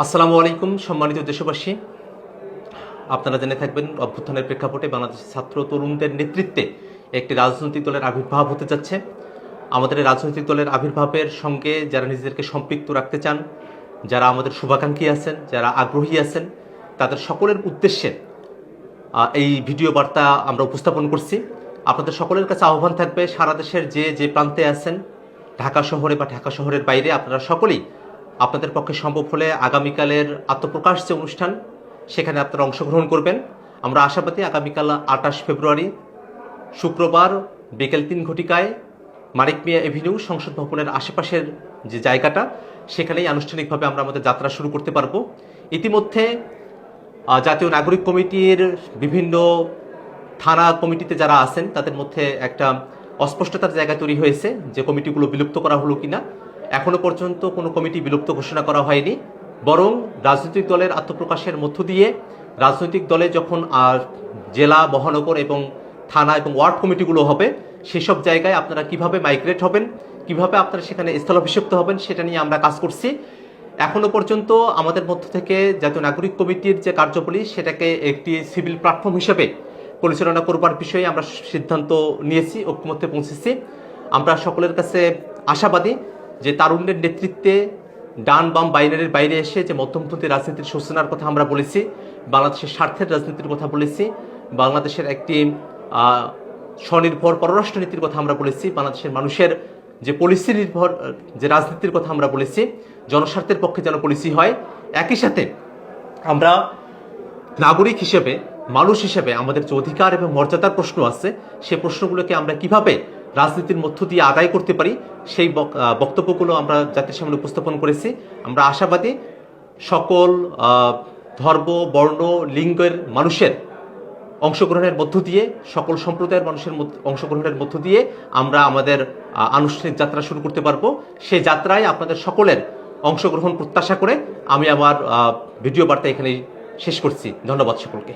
আসসালামু আলাইকুম, সম্মানিত দেশবাসী। আপনারা জেনে থাকবেন, অভ্যুত্থানের প্রেক্ষাপটে বাংলাদেশের ছাত্র তরুণদের নেতৃত্বে একটি রাজনৈতিক দলের আবির্ভাব হতে যাচ্ছে। আমাদের রাজনৈতিক দলের আবির্ভাবের সঙ্গে যারা নিজেদেরকে সম্পৃক্ত রাখতে চান, যারা আমাদের শুভাকাঙ্ক্ষী আছেন, যারা আগ্রহী আছেন, তাদের সকলের উদ্দেশ্যে এই ভিডিও বার্তা আমরা উপস্থাপন করছি। আপনাদের সকলের কাছে আহ্বান থাকবে, সারা দেশের যে যে প্রান্তে আছেন, ঢাকা শহরে বা ঢাকা শহরের বাইরে, আপনারা সকলেই আপনাদের পক্ষে সম্ভব হলে আগামীকালের আত্মপ্রকাশ যে অনুষ্ঠান, সেখানে আপনারা অংশগ্রহণ করবেন। আমরা আশাবাদী আগামীকাল আঠাশ ফেব্রুয়ারি, শুক্রবার বিকেল তিন ঘটিকায় মানিক মিয়া এভিনিউ সংসদ ভবনের আশেপাশের যে জায়গাটা, সেখানেই আনুষ্ঠানিকভাবে আমরা আমাদের যাত্রা শুরু করতে পারব। ইতিমধ্যে জাতীয় নাগরিক কমিটির বিভিন্ন থানা কমিটিতে যারা আছেন, তাদের মধ্যে একটা অস্পষ্টতার জায়গা তৈরি হয়েছে যে কমিটিগুলো বিলুপ্ত করা হলো কিনা। এখনও পর্যন্ত কোনো কমিটি বিলুপ্ত ঘোষণা করা হয়নি। বরং রাজনৈতিক দলের আত্মপ্রকাশের মধ্য দিয়ে রাজনৈতিক দলে যখন আর জেলা, মহানগর এবং থানা এবং ওয়ার্ড কমিটিগুলো হবে, সেসব জায়গায় আপনারা কীভাবে মাইগ্রেট হবেন, কীভাবে আপনারা সেখানে স্থলাভিষিক্ত হবেন, সেটা নিয়ে আমরা কাজ করছি। এখনও পর্যন্ত আমাদের মধ্য থেকে জাতীয় নাগরিক কমিটির যে কার্যবলী, সেটাকে একটি সিভিল প্ল্যাটফর্ম হিসেবে পরিচালনা করবার বিষয়ে আমরা সিদ্ধান্ত নিয়েছি, ঐক্যমত্যে পৌঁছেছি। আমরা সকলের কাছে আশাবাদী যে তারুণ্যের নেতৃত্বে ডান বাম বাইনারির বাইরে এসে যে মধ্যমপন্থী রাজনীতির সূচনার কথা আমরা বলেছি, বাংলাদেশের স্বার্থের রাজনীতির কথা বলেছি, বাংলাদেশের একটি স্বনির্ভর পররাষ্ট্র নীতির কথা আমরা বলেছি, বাংলাদেশের মানুষের যে পলিসি নির্ভর, যে রাজনীতির কথা আমরা বলেছি, জনস্বার্থের পক্ষে যেন পলিসি হয়। একই সাথে আমরা নাগরিক হিসেবে, মানুষ হিসেবে আমাদের যে অধিকার এবং মর্যাদার প্রশ্ন আছে, সে প্রশ্নগুলোকে আমরা কীভাবে রাজনীতির মধ্য দিয়ে আদায় করতে পারি, সেই বক্তব্যগুলো আমরা জাতির সামনে উপস্থাপন করেছি। আমরা আশাবাদী সকল ধর্ম, বর্ণ, লিঙ্গের মানুষের অংশগ্রহণের মধ্য দিয়ে, সকল সম্প্রদায়ের মানুষের অংশগ্রহণের মধ্য দিয়ে আমরা আমাদের আনুষ্ঠানিক যাত্রা শুরু করতে পারব। সেই যাত্রায় আপনাদের সকলের অংশগ্রহণ প্রত্যাশা করে আমি আমার ভিডিও বার্তা এখানেই শেষ করছি। ধন্যবাদ সকলকে।